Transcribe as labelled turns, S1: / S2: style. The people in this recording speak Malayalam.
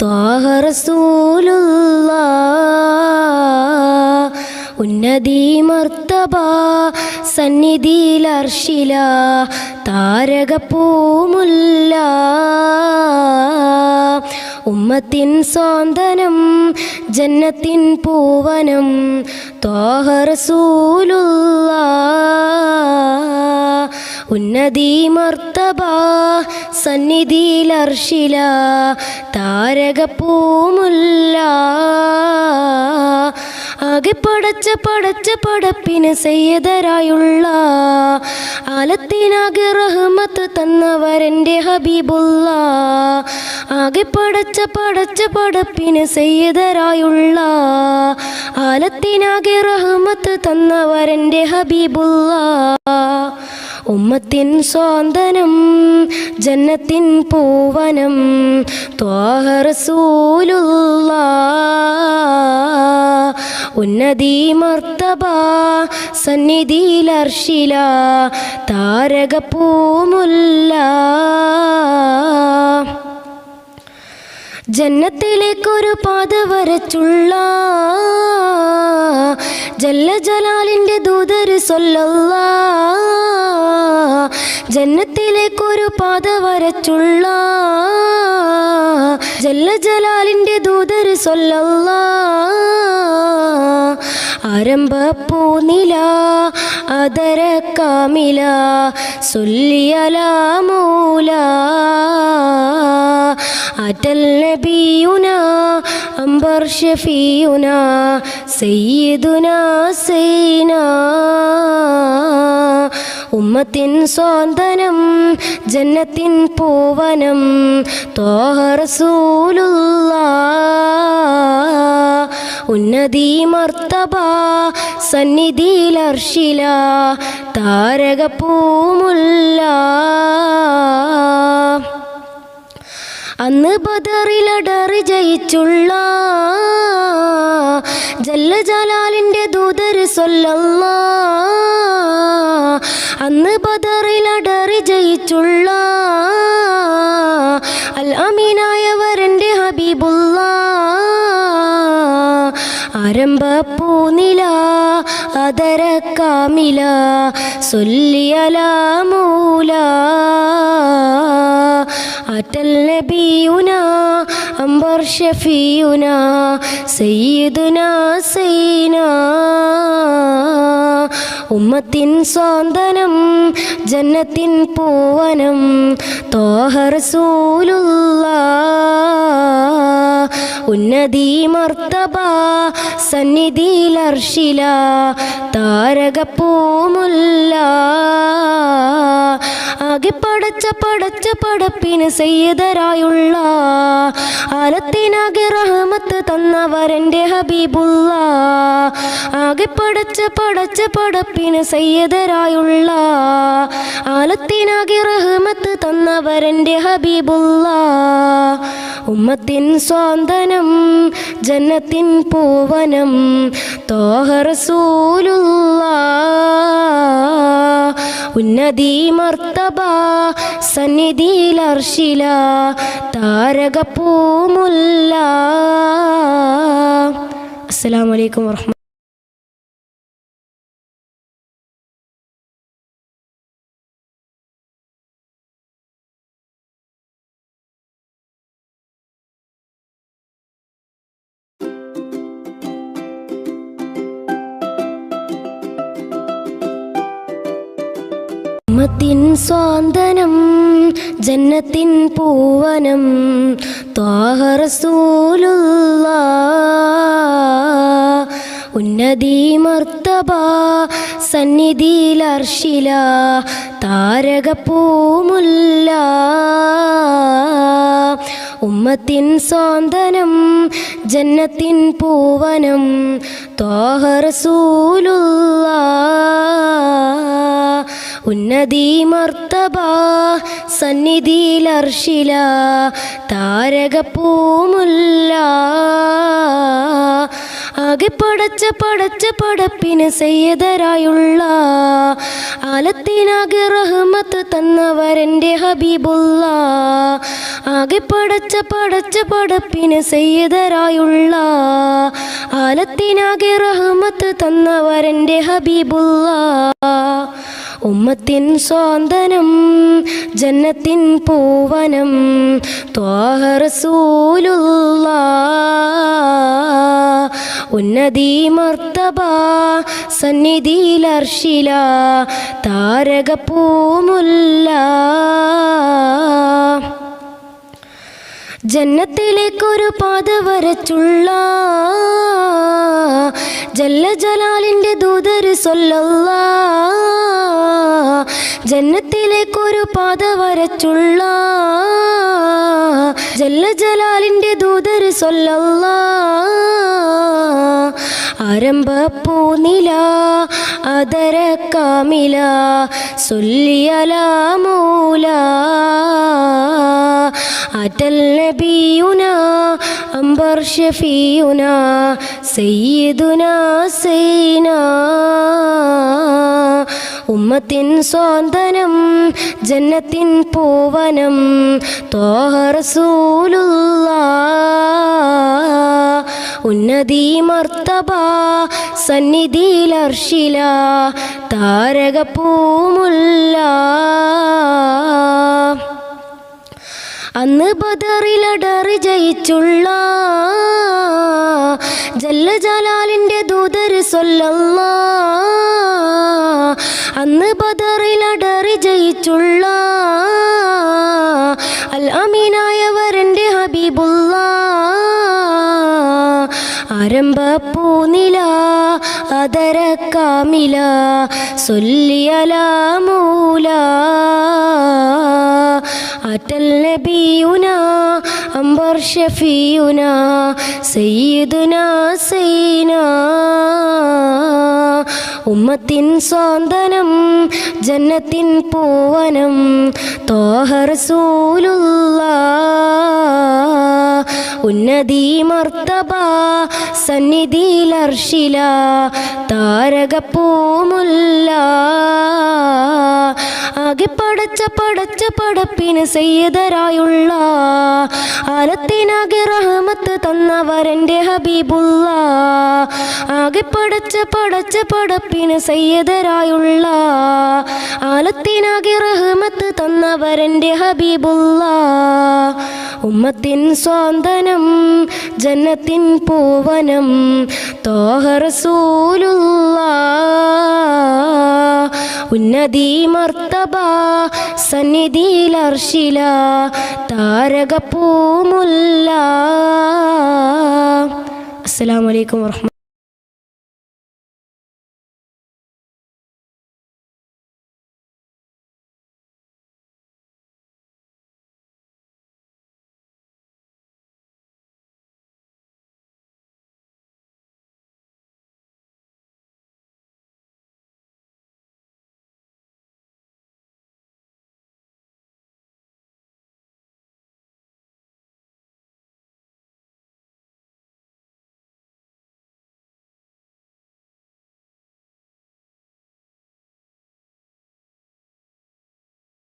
S1: ത്വാഹ റസൂലുള്ള ഉന്നതി മർത്തബ സന്നിധിയിൽ അർഷില താരകപ്പൂമുല്ല ഉമ്മത്തിൻ സ്വാന്തനം ജന്നത്തിൻ പൂവനം ത്വാഹ റസൂലുള്ള ഉന്നതി അർഷില താരകപ്പൂമുല്ല. ആകെ പടച്ച പടച്ച പടപ്പിന് സയ്യദരായുള്ള ആലത്തിനാകെ റഹ്മത്ത് തന്നവരന്റെ ഹബീബുള്ള. ആകെ പടച്ച പടച്ച പടപ്പിന് സയ്യദരായുള്ള ആലത്തിനാകെ റഹ്മത്ത് തന്നവരന്റെ ഹബീബുള്ള. ഉമ്മത്തിൻ സ്വാന്തനം ജന്നത്തിൻ പൂവനം ത്വാഹറസൂലുള്ള ഉന്നതി മർത്തബ സന്നിധിയിലർഷില താരക താരകപ്പൂമുല്ല ജന്നത്തിലേക്കൊരു പാത വരച്ചുള്ള ജല്ല ജലാലിന്റെ ദൂതര് സൊല്ലല്ല. ജന്നത്തിലേക്കൊരു പാത വരച്ചുള്ള ജല്ല ജലാലിന്റെ ദൂതര് സൊല്ലല്ല. ആരംഭ പൂനില അതര കാമില സൊല്ലിയലാമൂല അറ്റൽ നബിയുന അംബർ ഷഫീന സയ്യിദുന സൈന ഉമ്മത്തിൻ സ്വാന്തനം ജന്നത്തിൻ പൂവനം തോഹറസൂലുള്ള ഉന്നതി മർത്തബ സന്നിധിയിലർഷില താരക താരകപ്പൂമുല്ല. അന്ന് ബദറിലടറി ജയിച്ചുള്ള ജല്ല ജലാലിന്റെ ദൂതര് സൊല്ലല്ല. അന്ന് ബദറിലടറി ജയിച്ചുള്ള അൽ അമീനായവരന്റെ ഹബീബുള്ള. പൂനില അതര കാമില സൊല്ലിയലാമൂല അറ്റൽ നബിയുന അംബർ ഷഫിയുന സയ്യിദുന സൈന ഉമ്മത്തിൻ സ്വാന്തനം ജന്നത്തിൻ പൂവനം തോഹർ സൂലുള്ള ഉന്നതി മർത്തബ സന്നിധിയിലർഷില താരകപ്പൂമുല്ല. ആകെ പടച്ച പടച്ച പടപ്പിന് സയ്യദരായുള്ള ആലത്തിനാകെ റഹമത്ത് തന്നവരെന്റെ ഹബീബുള്ള. ആകെ പടച്ച പടച്ച പടപ്പിന് സയ്യദരായുള്ള ആലത്തിനാകെ റഹമത്ത് തന്നവരെന്റെ ഹബീബുള്ള. ഉമ്മത്തിൻ സ്വാന്തനം ജന്നത്തിൻ പൂവനം തോഹ റസൂലുള്ള. ഉന്നതി മർത്തബ സന്നിധിയിൽ അർഷില താരകപ്പൂമുല്ല. അസ്സലാമു അലൈക്കും വറഹ്മ ഉമ്മത്തിൻ സ്വാന്തനം ജന്നത്തിൻ പൂവനം ത്വാഹറസൂലുള്ള ഉന്നതി മർത്തബ സന്നിധിയിൽ അർഷില താരകപ്പൂമുല്ല. ഉമ്മത്തിൻ സ്വാന്തനം ജന്നത്തിൻ പൂവനം ത്വാഹ ഉന്നതി മർത്തബ സന്നിധിയിൽ താരക താരകപ്പൂമുല്ല. ആകെ പടച്ച പടച്ച പടപ്പിന് സയ്യദരായുള്ള ആലത്തിനാകെ റഹ്മത്ത് തന്നവരെന്റെ ഹബീബുള്ള. ആകെ പടച്ച പടച്ച പടപ്പിന് സയ്യദരായുള്ള ആലത്തിനാകെ റഹ്മത്ത് തന്നവരെന്റെ ഹബീബുള്ള. ഉമ്മത്തിൻ സ്വാന്തനം ജന്നത്തിൻ പൂവനം ത്വാഹറസൂലുള്ള ഉന്നതി മർത്തബ സന്നിധിയിലർഷില താരകപ്പൂമുല്ല ജന്നത്തിലേക്കൊരു പാത വരച്ചുള്ള ജല്ല ജലാലിന്റെ ദൂതര് സൊല്ലല്ല ജന്നത്തിലേക്കൊരു പാത വരച്ചുള്ള ജല്ല ജലാലിന്റെ ദൂതര് സൊല്ലല്ല. ആരംഭ പൂനില അതര കാമില സൊല്ലിയലാമൂല അറ്റൽ നബിയുന അംബർ ഷഫിയുന സയ്യിദുന സൈന ഉമ്മത്തിൻ സ്വാന്തനം ജന്നത്തിൻ പൂവനം തോഹറസൂലുള്ള ഉന്നതി മർത്തബ സന്നിധിയിലർഷില താരകപ്പൂമുല്ല. അന്ന് ബദറിലടറി ജയിച്ചുള്ള ജല്ല ദൂതർ സൊല്ലല്ല അന്ന് ബദറിലടറി ജയിച്ചുള്ള അൽ അമീനായവരന്റെ ഹബീബുള്ള. ആരംഭ പൂനില അതര കാമില സൊല്ലിയലാമൂല അറ്റൽ നബിയുന അംബർ ഷഫിയുന സയ്യിദുന സൈന ഉമ്മത്തിൻ സ്വാന്തനം ജന്നത്തിൻ പൂവനം തോഹർ സൂലുള്ള ഉന്നതി മർത്തബ സന്നിധിയിലർഷില താരകപ്പൂമുല്ല. ആകെ പടച്ച പടച്ച പടപ്പിന് സയ്യതരായുള്ള ആലത്തിനാകെ റഹമത്ത് തന്നവരെന്റെ ഹബീബുള്ള. ആകെ പടച്ച പടച്ച പടപ്പിന് സയ്യദരായുള്ള ആലത്തിനാകെ റഹ്മത്ത് തന്നവരന്റെ ഹബീബുള്ള. ഉമ്മത്തിൻ സ്വാന്തനം ജന്നത്തിൻ പൂവനം തോഹറസൂലുള്ള ഉന്നതി മർത്തബ സന്നിധിയിലർഷില താരകപ്പൂമുല്ല അസ്സലാമലൈക്കും വർഹമ